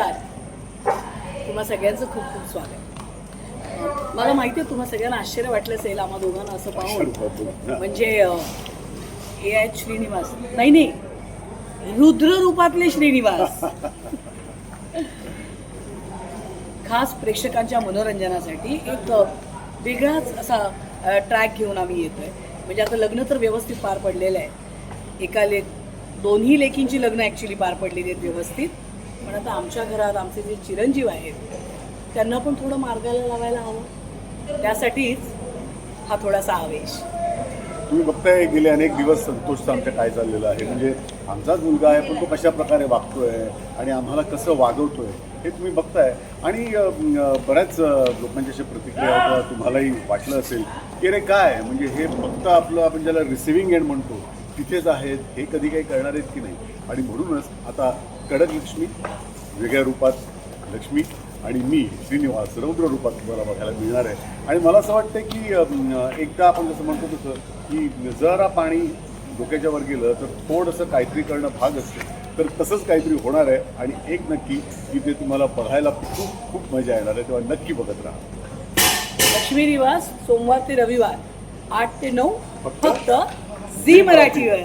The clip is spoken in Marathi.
नमस्कार. तुम्हा सगळ्यांचं खूप खूप स्वागत. मला माहिती आहे तुम्हा सगळ्यांना आश्चर्य वाटलं असेल आम्हा दोघांना असं पाहून. म्हणजे हे आहेत श्रीनिवास. नाही नाही. रुद्र रूपातले श्रीनिवास. खास प्रेक्षकांच्या मनोरंजनासाठी एक वेगळाच असा ट्रॅक घेऊन आम्ही येतोय. म्हणजे आता लग्न तर व्यवस्थित पार पडलेलं आहे. एका लेख दोन्ही लेकींची लग्न ॲक्च्युली पार पडलेली आहेत व्यवस्थित. पण आता आमच्या घरात आमचे जे चिरंजीव आहेत त्यांना पण थोडं मार्गाला लावायला हवं. त्यासाठीच हा थोडासा आवेश. तुम्ही बघताय गेले अनेक दिवस संतोषचं आमच्या काय चाललेलं आहे. म्हणजे आमचाच मुलगा आहे पण तो कशा प्रकारे वागतोय आणि आम्हाला कसं वागवतोय हे तुम्ही बघताय. आणि बऱ्याच अ, लोकांच्या अशा प्रतिक्रिया तुम्हालाही वाटलं असेल की रे काय? म्हणजे हे फक्त आपलं आपण ज्याला रिसिव्हिंग एंड म्हणतो तिथेच आहेत हे कधी काही करणार आहेत की नाही? आणि म्हणूनच आता कडक लक्ष्मी वेगळ्या रूपात लक्ष्मी आणि मी श्रीनिवास रौद्र रूपात तुम्हाला बघायला मिळणार आहे. आणि मला असं वाटतं की एकदा आपण जसं म्हणतो तसं की जरा पाणी डोक्याच्या वर गेलं तर थोडंसं काहीतरी करणं भाग असतं. तर तसंच काहीतरी होणार आहे आणि एक नक्की की ते तुम्हाला बघायला खूप खूप मजा येणार आहे तेव्हा नक्की बघत राहा. लक्ष्मी निवास सोमवार ते रविवार आठ ते नऊ फक्त झी मराठीवर